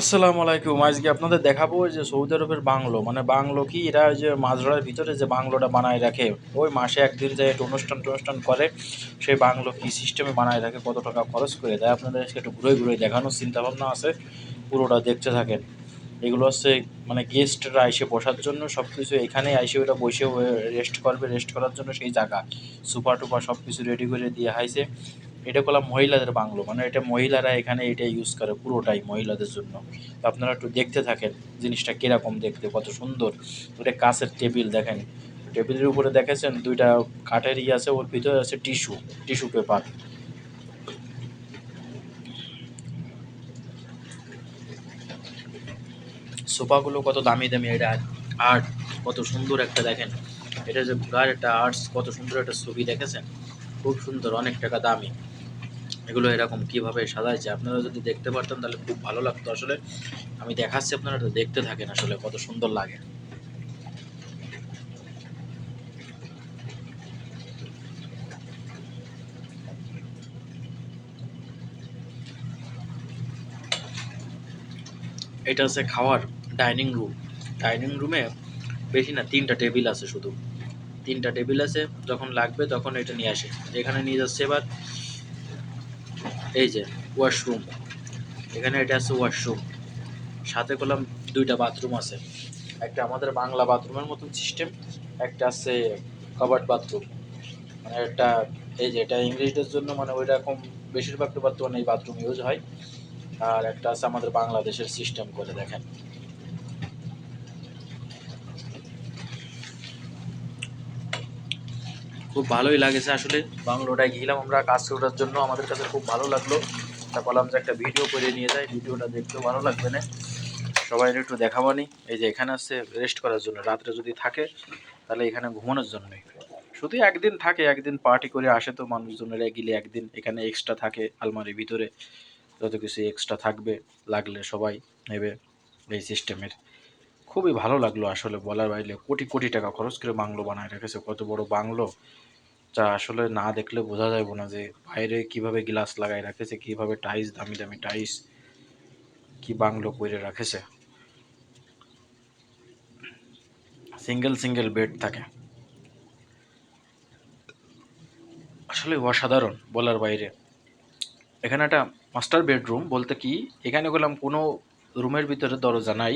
আসসালামু আলাইকুম। আজকে আপনাদের দেখাবো যে সৌদি আরবের বাংলো। মানে বাংলো কি? এরা যে মাঝরার ভিতরে যে বাংলোটা বানায় রাখে, ওই মাসে একদিন যায় একটু অনুষ্ঠান টনুষ্ঠান করে, সেই বাংলো কি সিস্টেমে বানায় রাখে, কত টাকা খরচ করে দেয়? আপনাদের একটু ঘুরে ঘুরে দেখানোর চিন্তা ভাবনা আছে, পুরোটা দেখতে থাকেন। এগুলো হচ্ছে মানে গেস্টরা এসে বসার জন্য সব কিছু এখানে এসে ওরা বসে রেস্ট করবে রেস্ট করার জন্য সেই জায়গা। সুপার টুপার সব কিছু রেডি করে দিয়ে হাইছে এটা করলাম মহিলাদের বাংলো মানে এটা মহিলারা এখানে এটা ইউজ করে পুরোটাই মহিলাদের জন্য। তো আপনারা একটু দেখতে থাকেন জিনিসটা কীরকম দেখতে, কত সুন্দর। এটা কাঁচের টেবিল দেখেন। টেবিলের উপরে দেখেছেন দুইটা কাঠের ই আছে, ওর ভিতরে আছে টিস্যু টিস্যু পেপার। সোফাগুলো কত দামি দামি, এটা আর্ট কত সুন্দর একটা দেখেন। এটা যে ঘোড়ার একটা আর্টস কত সুন্দর একটা ছবি দেখেছেন? খুব সুন্দর, অনেক টাকা দামি। এগুলো এরকম কীভাবে সাজাইছে আপনারা যদি দেখতে পারতেন তাহলে খুব ভালো লাগতো। আসলে আমি দেখাচ্ছি আপনারা দেখতে থাকেন আসলে কত সুন্দর লাগে। এটা হচ্ছে খাওয়ার ডাইনিং রুম। ডাইনিং রুমে বেশি না, তিনটা টেবিল আছে শুধু। তিনটা টেবিল আছে, যখন লাগবে তখন এটা নিয়ে আসে। এখানে নিয়ে যাচ্ছে এবার এই যে ওয়াশরুম এখানে এটা আছে ওয়াশরুম সাথে করলাম দুইটা বাথরুম আছে। একটা আমাদের বাংলা বাথরুমের মতন সিস্টেম একটা আছে কাবার্ড বাথরুম মানে একটা, এই যে, এটা ইংলিশদের জন্য মানে ওই রকম বেশিরভাগ বর্তমানে এই বাথরুম ইউজ হয়। আর একটা আছে আমাদের বাংলাদেশের সিস্টেম করে দেখেন। খুব ভালোই লাগেছে। আসলে বাংলোটায় গেলাম আমরা কাজ করার জন্য। আমাদের কাছে খুব ভালো লাগল। তা বললাম যে একটা ভিডিও করে নিয়ে যাই। ভিডিওটা দেখতেও ভালো লাগবে না। সবাই একটু দেখাবানি এই যে এখানে আসছে রেস্ট করার জন্য। রাত্রে যদি থাকে, তাহলে এখানে ঘুমানোর জন্যই শুধু একদিন থাকে, একদিন পার্টি করে আসে তো মানুষজনেরা গেলে একদিন এখানে এক্সট্রা থাকে আলমারির ভিতরে। যত কিছু এক্সট্রা থাকবে, লাগলে সবাই নেবে এই সিস্টেমের খুবই ভালো লাগল আসলে বলার বাইরে। কোটি কোটি টাকা খরচ করে বাংলো বানায় রেখেছে। কত বড় বাংলো। যা আসলে না দেখলে বোঝা যাবে না যে বাইরে কীভাবে গ্লাস লাগাই রাখেছে, কীভাবে টাইস দামি দামি টাইস কি বাংলো করে রাখেছে। সিঙ্গেল সিঙ্গেল বেড থাকে। আসলে অসাধারণ বলার বাইরে। এখানে একটা মাস্টার বেডরুম বলতে কি, এখানে গেলাম কোনো রুমের ভিতরে দরজা নাই,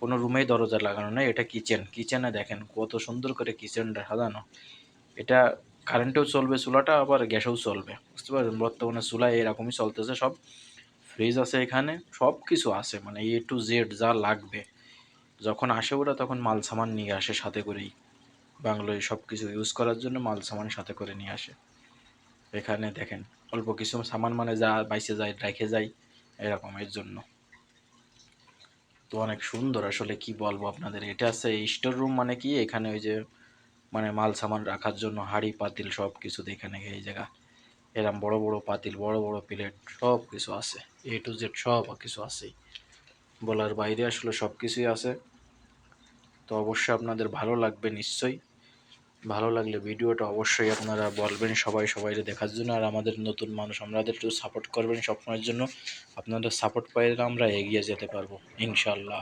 কোনো রুমেই দরজা লাগানো নাই, এটা কিচেন। কিচেনে দেখেন কত সুন্দর করে কিচেনটা সাজানো। এটা কারেন্টেও চলবে চুলাটা, আবার গ্যাসেও চলবে। বুঝতে পারছেন? বর্তমানে চুলা এরকমই চলতেছে, সব ফ্রিজ আছে এখানে সব কিছু আছে মানে এ টু জেড যা লাগবে। যখন আসে ওরা তখন মাল সামান নিয়ে আসে সাথে করেই। বাংলোয় সব কিছু ইউজ করার জন্য মাল সামান সাথে করে নিয়ে আসে। এখানে দেখেন, অল্প কিছু সামান মানে যা বাইসে যায়, রেখে যায়, এরকম এর জন্য। তো অনেক সুন্দর আসলে কি বলব আপনাদের? এটা আছে স্টোর রুম মানে কি? এখানে ওই যে মানে মাল সামান রাখার জন্য হাঁড়ি, পাতিল সব কিছু এখানে এই জায়গা। এরম বড় বড় পাতিল, বড় বড় প্লেট সব কিছু আছে। এ টু জেড সব কিছু আছেই। বলার বাইরে আসলে সব কিছুই আছে। তো অবশ্যই আপনাদের ভালো লাগবে নিশ্চয়ই। ভালো লাগলে ভিডিওটা অবশ্যই আপনারা বলবেন সবাই সবাই দেখার জন্য। আর আমাদের নতুন মানুষ আমাদের একটু সাপোর্ট করবেন সবসময়ের জন্য। আপনাদের সাপোর্ট পাইলে আমরা এগিয়ে যেতে পারব ইনশাল্লাহ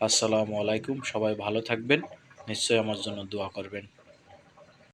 আসসালামু আলাইকুম, সবাই ভালো থাকবেন। নিশ্চয়ই আমার জন্য দোয়া করবেন।